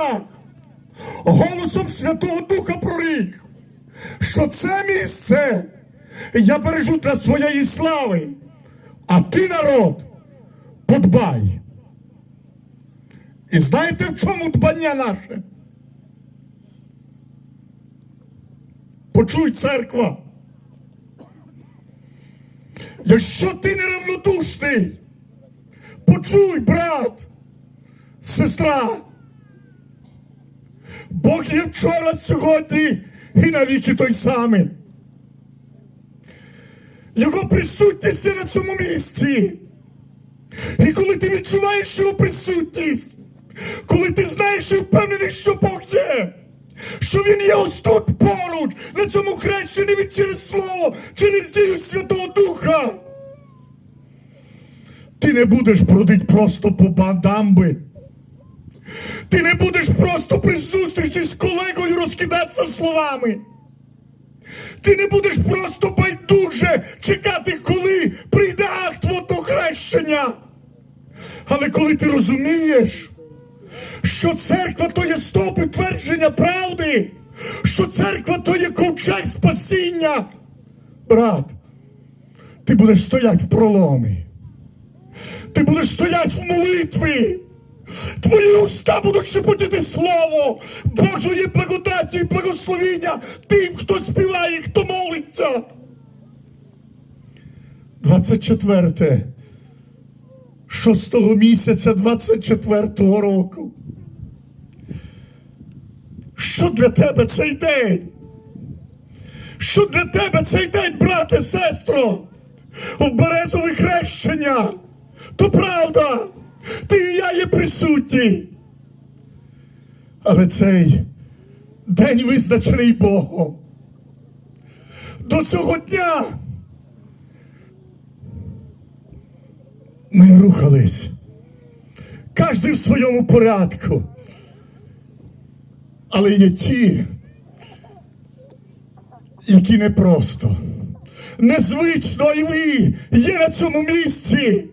шлях, голосом Святого Духа прорік, що це місце я бережу для своєї слави, а ти, народ, подбай. І знаєте, в чому дбання наше? Почуй, церква. Якщо ти неравнодушний, почуй, брат, сестра. Бог є вчора, сьогодні і навіки той самий. Його присутність є на цьому місці. І коли ти відчуваєш його присутність, коли ти знаєш і впевнений, що Бог є, що Він є ось тут поруч, на цьому хрещенні від через Слово, через дію Святого Духа. Ти не будеш бродити просто по бандамби. Ти не будеш просто при зустрічі з колегою розкидатися словами. Ти не будеш просто байдуже чекати, коли прийде акт водохрещення. Але коли ти розумієш, що церква то є стопи твердження правди, що церква то є ковчег спасіння, брат, ти будеш стояти в проломі. Ти будеш стояти в молитві. Твої уста будуть шепотіти слово Божої благодаті і благословіння тим, хто співає, хто молиться. 24. Шостого місяця 24-го року. Що для тебе цей день? Що для тебе цей день, брате, сестро? В березове хрещення. То правда, ти і я є присутні. Але цей день визначений Богом. До цього дня ми рухались. Кожен в своєму порядку. Але є ті, які не просто, незвично і ви є на цьому місці.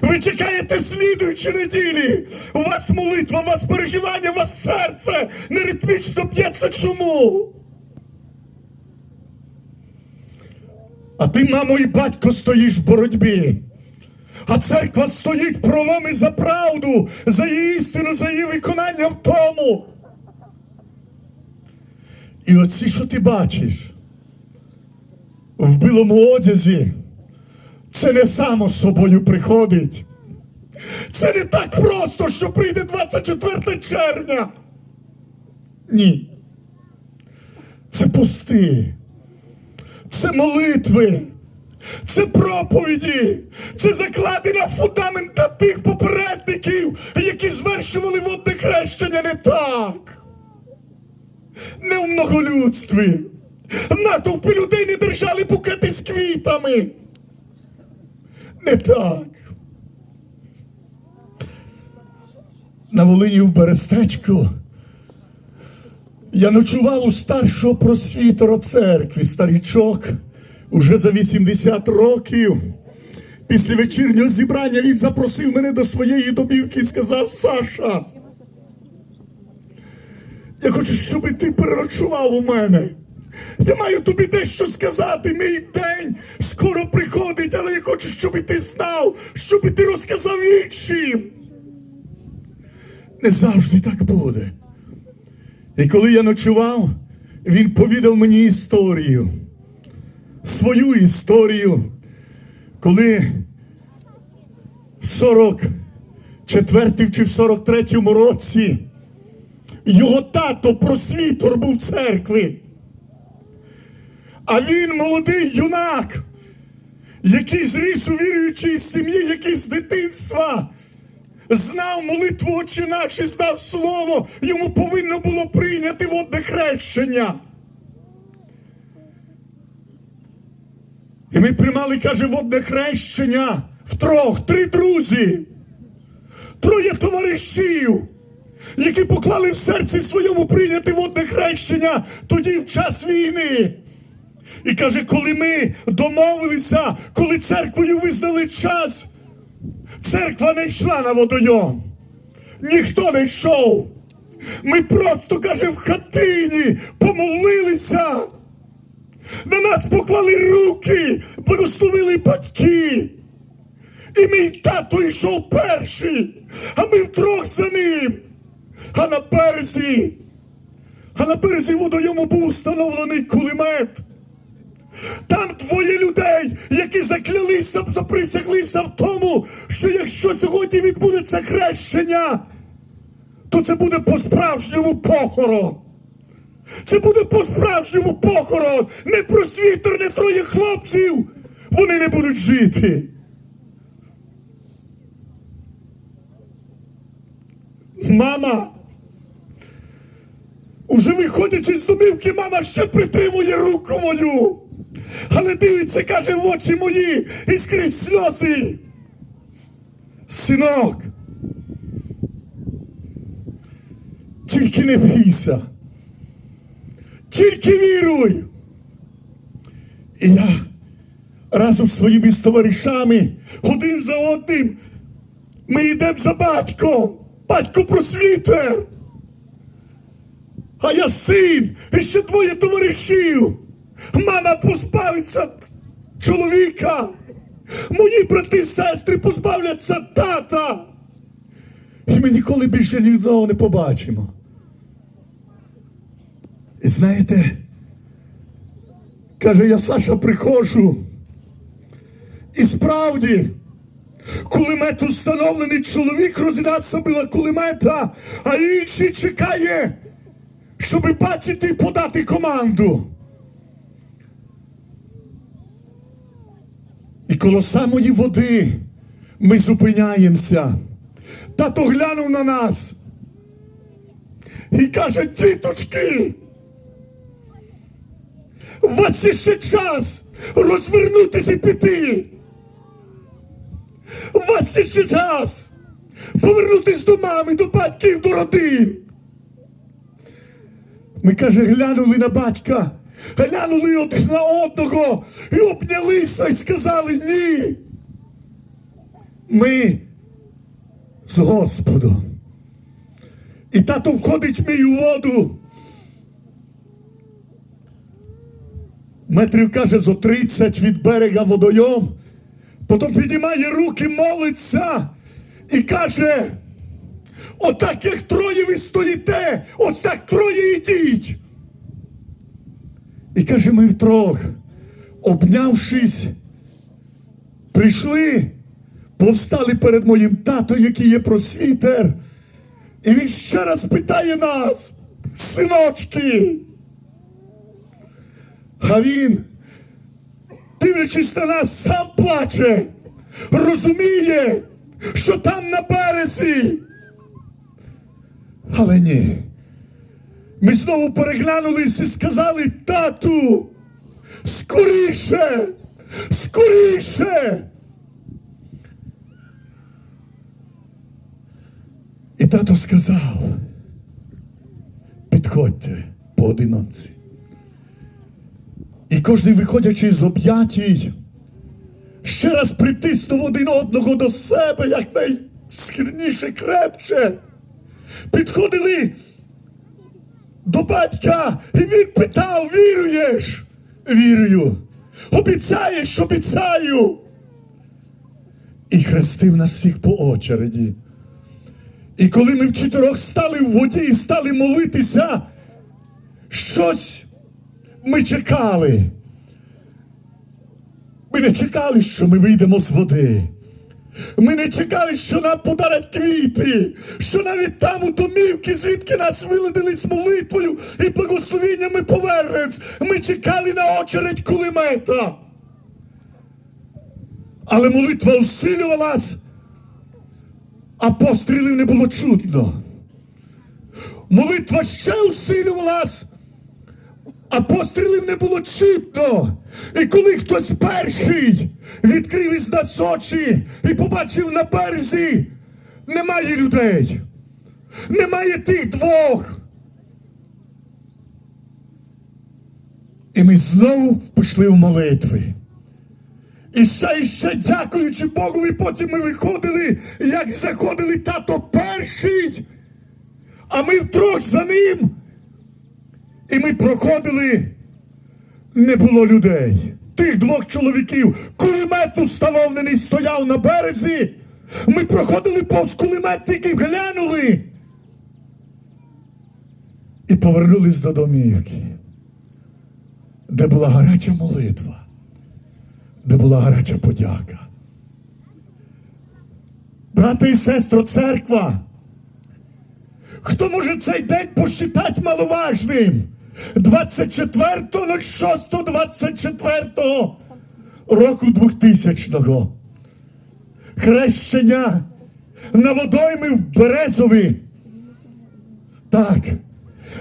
Ви чекаєте слідуючі неділі. У вас молитва, у вас переживання, у вас серце неритмічно б'ється чому? А ти, мамо і батько, стоїш в боротьбі. А церква стоїть проломи за правду, за її істину, за її виконання в тому. І оці, що ти бачиш, в білому одязі, це не само собою приходить. Це не так просто, що прийде 24 червня. Ні. Це пости. Це молитви. Це проповіді, це закладена фундамента тих попередників, які звершували водне хрещення не так. Не в многолюдстві. Натовпи людей не держали букети з квітами. Не так. На Волині в Берестечку я ночував у старшого просвітора церкві, старічок, уже за 80 років. Після вечірнього зібрання він запросив мене до своєї домівки і сказав: Саша, я хочу, щоб ти переночував у мене. Я маю тобі дещо сказати. Мій день щоб ти розказав іншим. Не завжди так буде. І коли я ночував, він повідав мені історію, свою історію, коли в 44 чи в 43-му році його тато просвітор був в церкві. А він молодий юнак, який зріс у віруючій сім'ї, який з дитинства знав молитву «Отче наш» і знав слово, йому повинно було прийняти водне хрещення. І ми приймали, каже, водне хрещення втрьох, три друзі, троє товаришів, які поклали в серці своєму прийняти водне хрещення тоді в час війни. І каже, коли ми домовилися, коли церквою визнали час, церква не йшла на водойом. Ніхто не йшов. Ми просто, каже, в хатині помолилися. На нас поклали руки, благословили батьки. І мій тато йшов перший, а ми втрох за ним. А на березі, а на березі водойому був установлений кулемет. Там двоє людей, які заклялися, заприсяглися в тому, що якщо сьогодні відбудеться хрещення, то це буде по-справжньому похорон. Це буде по-справжньому похорон. Не просвітер, не троє хлопців. Вони не будуть жити. Мама. Уже виходячи з домівки, мама ще притримує руку мою. Але дивиться, каже в очі мої і скрізь сльози. Синок. Тільки не бійся. Тільки віруй. І я разом з своїми товаришами один за одним ми йдемо за батьком. Батько просвітер. А я син, і ще двоє товаришів. Мама позбавиться чоловіка. Мої брати і сестри позбавляться тата. І ми ніколи більше ні не побачимо. І знаєте, каже, я Саша приходжу. І справді, кулемет установлений, чоловік розглядався біля кулемета, а інший чекає, щоб бачити і подати команду. Коло самої води ми зупиняємося. Тато глянув на нас і каже, діточки, у вас є ще час розвернутися і піти. У вас ще час повернутися до мами, до батьків, до родин. Ми, каже, глянули на батька, глянули один на одного і обнялися і сказали ні. Ми з Господом. І тато входить в мій воду. Метрів каже зо 30 від берега водойом. Потім піднімає руки, молиться і каже: отак як троє ви стоїте, ось так троє. І каже, ми втрох, обнявшись, прийшли, повстали перед моїм татом, який є просвітер. І він ще раз питає нас, синочки. А він, дивлячись на нас, сам плаче, розуміє, що там на березі. Але ні. Ми знову переглянулись і сказали, тату, скоріше, скоріше. І тато сказав, підходьте поодинонці. І кожен, виходячи з об'ятій, ще раз притиснув один одного до себе, як найскірніше, крепче. Підходили до батька, і він питав: віруєш? Вірую. Обіцяєш, обіцяю. І хрестив нас всіх по очереді. І коли ми вчотирьох стали в воді і стали молитися, щось ми чекали. Ми не чекали, що ми вийдемо з води. Ми не чекали, що нам подарять квіти, що навіть там у домівки, звідки нас виледили з молитвою і благословінням ми повернемось. Ми чекали на очередь кулемета. Але молитва усилювалась, а пострілів не було чутно. Молитва ще усилювалась, а пострілів не було чутно. І коли хтось перший відкрив із нас очі і побачив на березі, немає людей, немає тих двох. І ми знову пішли в молитви. І ще і ще дякуючи Богові, потім ми виходили, як заходили тато перший. А ми втрох за ним. І ми проходили, не було людей. Тих двох чоловіків, кулемет установлений стояв на березі. Ми проходили повз кулемет, тільки глянули. І повернулись до домівки, де була гаряча молитва, де була гаряча подяка. Брати і сестро, церква. Хто може цей день посчитати маловажним? 24.06.24 року 2000-го. Хрещення на водойми в Березові. Так.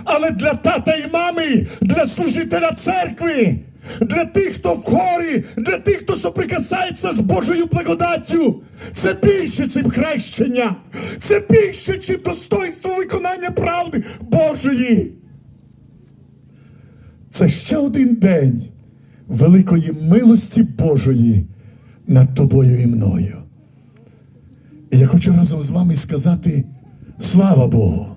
Але для тата і мами, для служителя церкви, для тих, хто в хорі, для тих, хто соприкасається з Божою благодаттю, це більше, чим хрещення, це більше, чим достоинство виконання правди Божої. Це ще один день великої милості Божої над тобою і мною. І я хочу разом з вами сказати слава Богу.